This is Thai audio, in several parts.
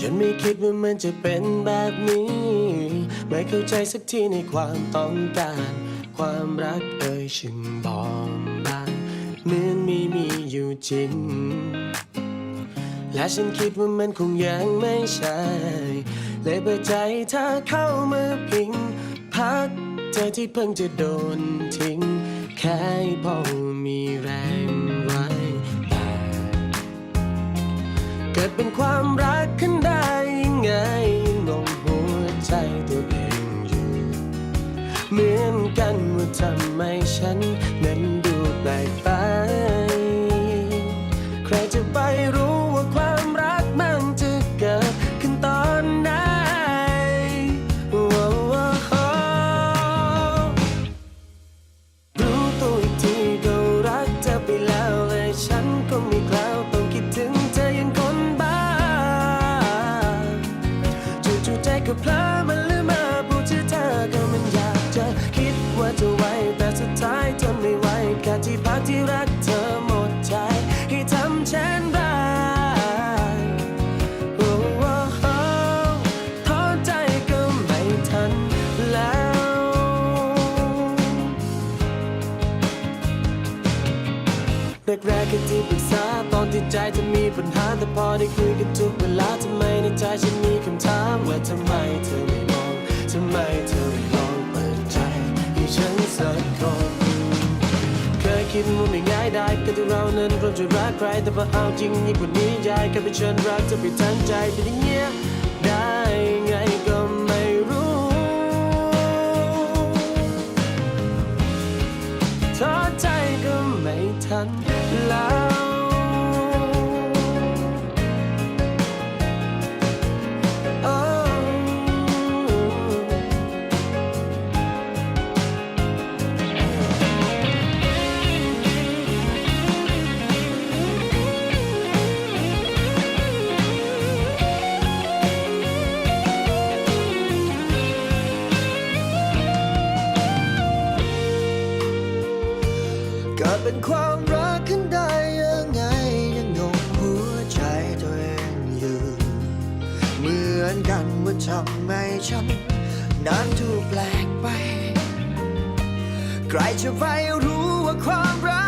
ฉันไม่คิดว่ามันจะเป็นแบบนี้ ไม่เข้าใจสักทีในความต้องการ ความรักเอ่ยฉันบองบางเหมือนไม่มีอยู่จริง และฉันคิดว่ามันคงยังไม่ใช่ เลยเปิดใจเธอเข้ามาพิง พักเธอที่เพิ่งจะโดนทิ้ง แค่พอมีแรงไว้แต่เกิดเป็นความรักขึ้น ได้ยังไงงงหัวใจตัวเองอยู่ เหมือนกันว่าทำไมฉัน แรกๆแค่ที่ปรึกษาตอนที่ใจจะมีปัญหาแต่พอได้คุยกันทุกเวลาทำไมในใจฉันมีคำถามว่าทำไมเธอไม่มองทำไมเธอไม่ลองเปิดใจให้ฉันสักคนเคยคิดว่าไม่ง่ายได้ก็ที่เรานั้นเริ่มจะรักใครแต่พอเอาจริงยิ่งกว่านี้ยายก็เป็นฉันรักเธอไปทั้งใจเป็นอย่างเงี้ย ความรักขึ้นได้ยังไงยังงงหัวใจตัวเองอยู่ เหมือนกันว่าทำไมฉันนั้นถูกแปลกไป ใครจะไปรู้ว่าความรัก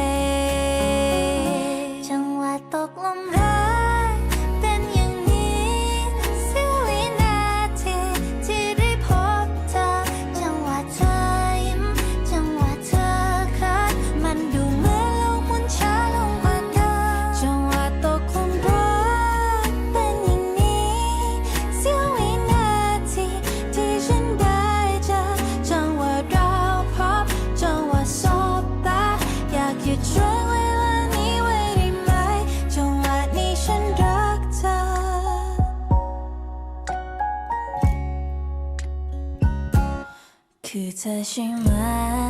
可曾心乱？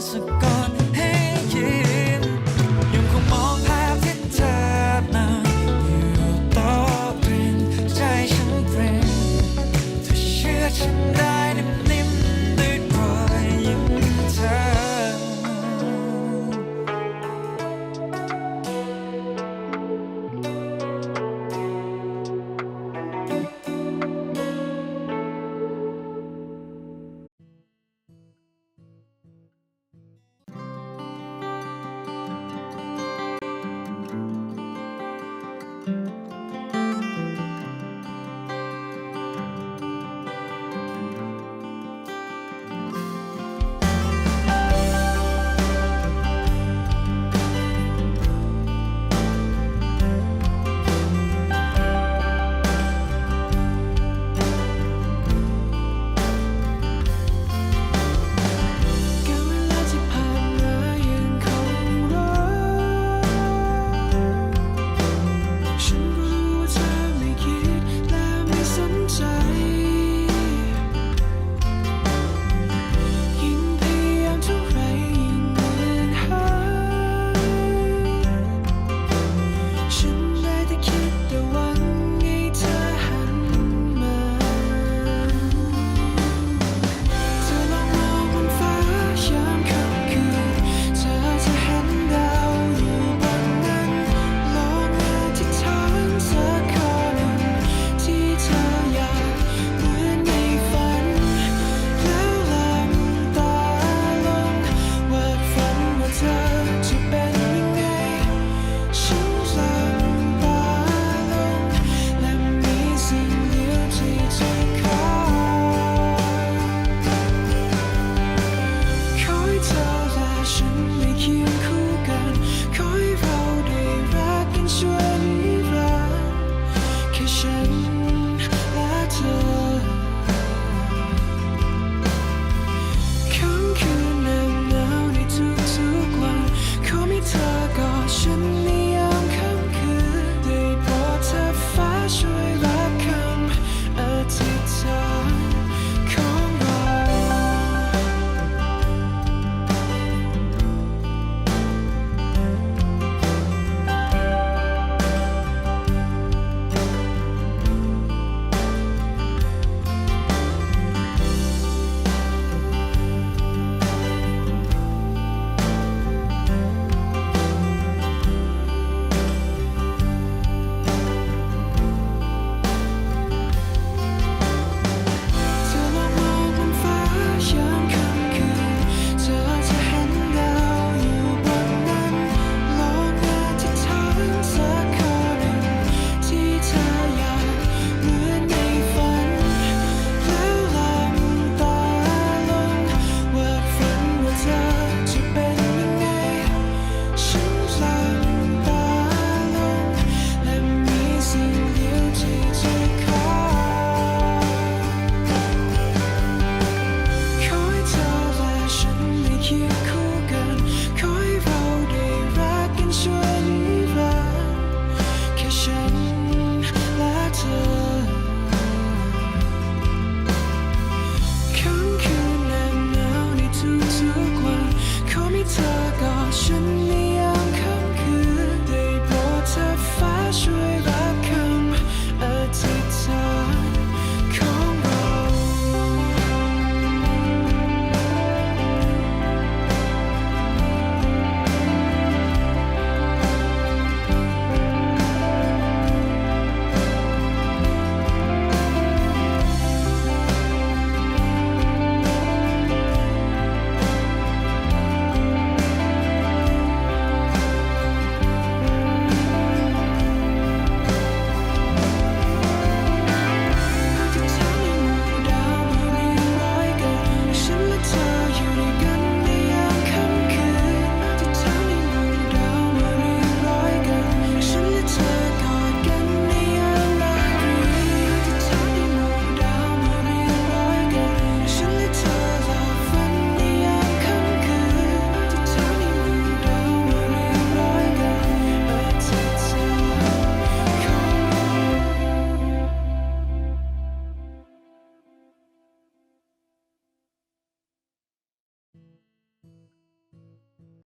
once ago.